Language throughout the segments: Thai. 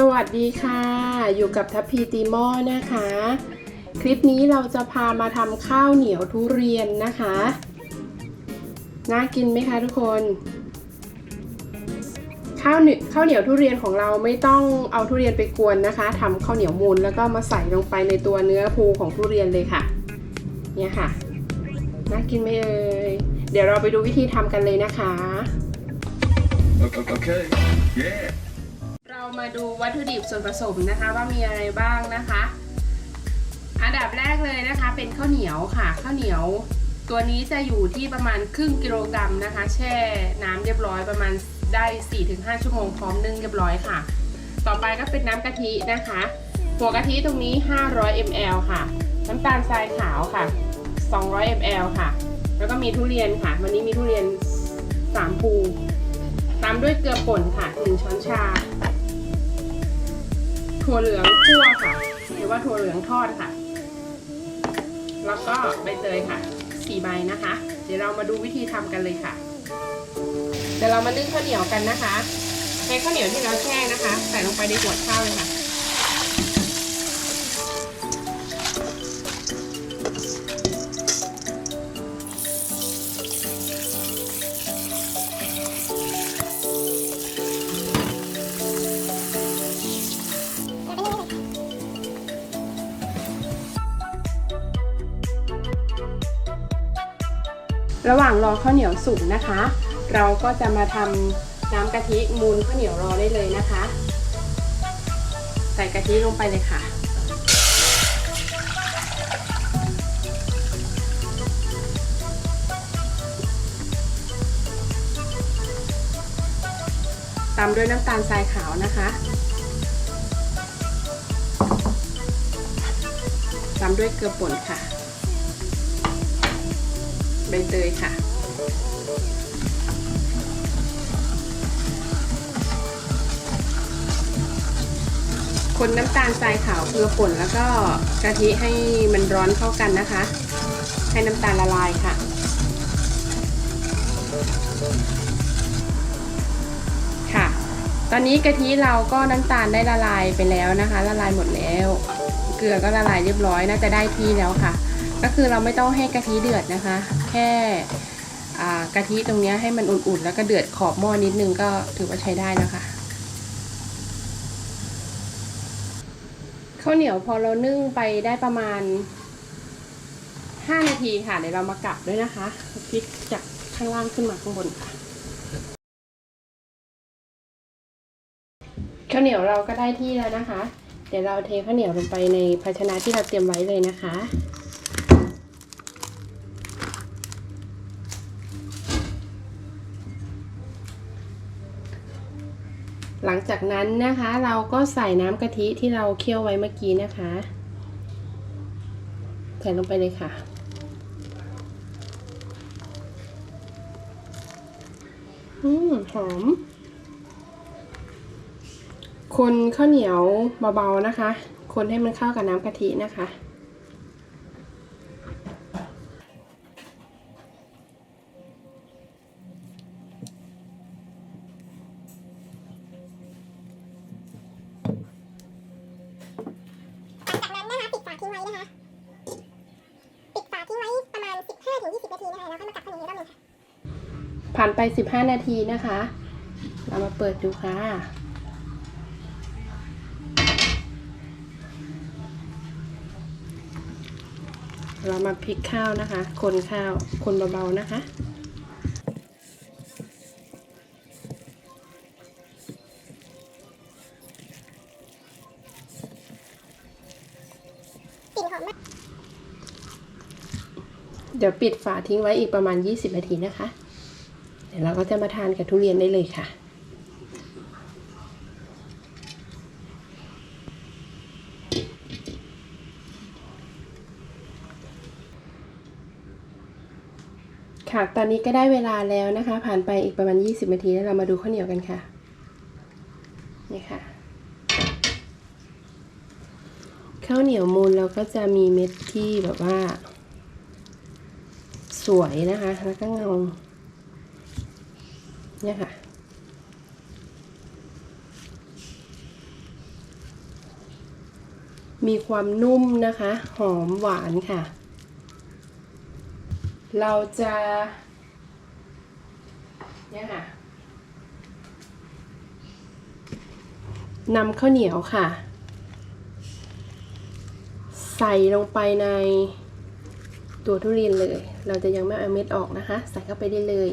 สวัสดีค่ะ อยู่กับทัพพีตีหม้อนะคะ คลิปนี้เราจะพามาทำข้าวเหนียวทุเรียนนะคะ น่ากินไหมคะทุกคน ข้าวเหนียวข้าวเหนียวทุเรียนของเราไม่ต้องเอาทุเรียนไปกวนนะคะทำข้าวเหนียวมูลแล้วก็มาใส่ลงไปในตัวเนื้อภูของทุเรียนเลยค่ะ เนี่ยค่ะ น่ากินไหมเอ่ยเดี๋ยวเราไปดูวิธีทำกันเลยนะคะ Okay. Yeah. ามาดูวัตถุดิบส่วนผสมนะคะ ว่ามีอะไรบ้างนะคะ อันดับแรกเลยนะคะ เป็นข้าวเหนียวค่ะ ข้าวเหนียว ตัวนี้จะอยู่ที่ประมาณครึ่งกิโลกรัมนะคะ แช่น้ำเรียบร้อยประมาณได้ 4-5 ชั่วโมงพร้อมนึ่งเรียบร้อยค่ะ ต่อไปก็เป็นน้ำกะทินะคะหัวกะทิตรงนี้ 500 ml ค่ะ น้ำตาลทรายขาวค่ะ 200 ml ค่ะ แล้วก็มีทุเรียนค่ะ วันนี้มีทุเรียน3ภูตามด้วยเกลือป่นค่ะ 1 ช้อนชา ถั่วเหลืองคั่วค่ะ หรือว่าถั่วเหลืองทอดค่ะ แล้วก็ใบเตยค่ะสี่ใบนะคะ เดี๋ยวเรามาดูวิธีทำกันเลยค่ะ เดี๋ยวเรามานึ่งข้าวเหนียวกันนะคะใช้ข้าวเหนียวที่เราแช่นะคะ ใส่ลงไปในขวดข้าวเลยค่ะ ระหว่างรอข้าวเหนียวสุกนะคะ เราก็จะมาทำน้ำกะทิมูนข้าวเหนียวรอได้เลยนะคะ ใส่กะทิลงไปเลยค่ะตามด้วยน้ำตาลทรายขาวนะคะ ตามด้วยเกลือป่นค่ะ ใบเตยค่ะ คนน้ำตาลทรายขาวเกลือป่นแล้วก็กะทิให้มันร้อนเข้ากันนะคะ ให้น้ำตาลละลายค่ะค่ะ ตอนนี้กะทิเราก็น้ำตาลได้ละลายไปแล้วนะคะ ละลายหมดแล้ว เกลือก็ละลายเรียบร้อยน่าจะได้ที่แล้วค่ะ ก็คือเราไม่ต้องให้กะทิเดือดนะคะ แค่กะทิตรงนี้ให้มันอุ่นๆ แล้วก็เดือดขอบหม้อนิดนึงก็ถือว่าใช้ได้แล้วค่ะข้าวเหนียวพอเรานึ่งไปได้ประมาณ 5 นาทีค่ะเดี๋ยวเรามากลับด้วยนะคะพลิกจากข้างล่างขึ้นมาข้างบนค่ะข้าวเหนียวเราก็ได้ที่แล้วนะคะ เดี๋ยวเราเทข้าวเหนียวลงไปในภาชนะที่เราเตรียมไว้เลยนะคะ หลังจากนั้นนะคะเราก็ใส่น้ำกะทิที่เราเคี่ยวไว้เมื่อกี้นะคะใส่ลงไปเลยค่ะ อืมหอม คนข้าวเหนียวเบาๆนะคะ คนให้มันเข้ากับน้ำกะทินะคะ ผ่านไป 15 นาทีนะคะ เรามาเปิดดูค่ะ เรามาพลิกข้าวนะคะ คนข้าว คนเบาๆนะคะกลิ่นหอมมากเดี๋ยวปิดฝาทิ้งไว้อีกประมาณ 20 นาทีนะคะเดี๋ยวเราก็จะมาทานกับทุเรียนได้เลยค่ะค่ะตอนนี้ก็ได้เวลาแล้วนะคะ ผ่านไปอีกประมาณ 20 นาทีแล้วเรามาดูข้าวเหนียวกันค่ะ นี่ค่ะ ข้าวเหนียวมูลเราก็จะมีเม็ดที่แบบว่า สวยนะคะ แล้วก็เงา เนี่ยค่ะ มีความนุ่มนะคะ หอมหวานค่ะ เราจะเนี่ยค่ะนำข้าวเหนียวค่ะ ใส่ลงไปในตัวทุเรียนเลย เราจะยังไม่เอาเม็ดออกนะคะ ใส่เข้าไปได้เลย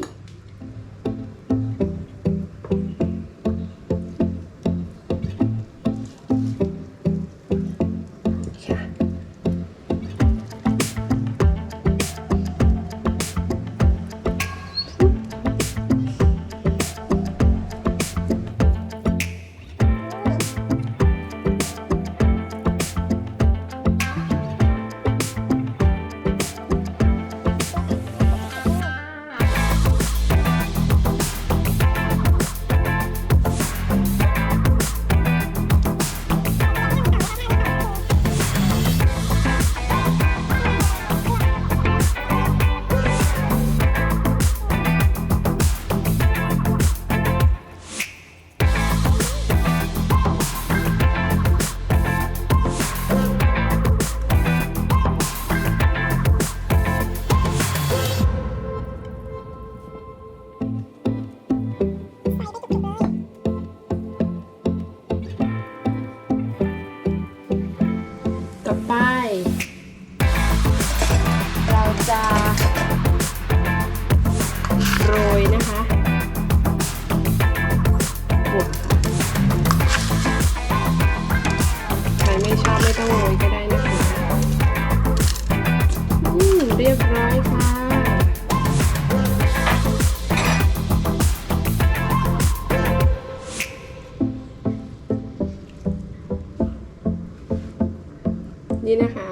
นี่นะคะ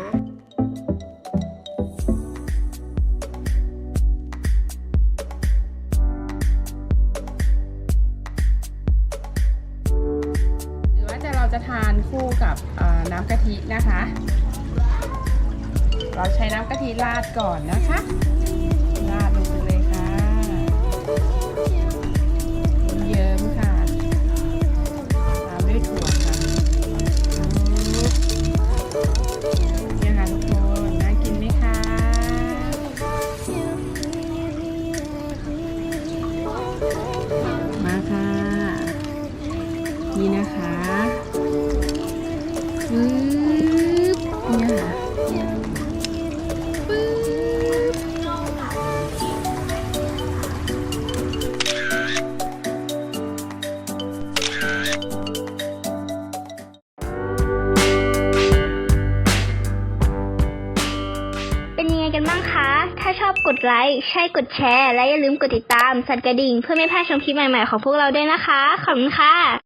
หรือว่าจะเราจะทานคู่กับน้ำกะทินะคะ เราใช้น้ำกะทิราดก่อนนะคะราดลงไปเลยค่ะ นี่นะคะปึ๊บเนี่ยค่ะปึ๊บเป็นยังไงกันบ้างคะ ถ้าชอบกดไลค์ ใช่กดแชร์ และอย่าลืมกดติดตาม สั่นกระดิ่งเพื่อไม่พลาดชมคลิปใหม่ๆของพวกเราด้วยนะคะ ขอบคุณค่ะ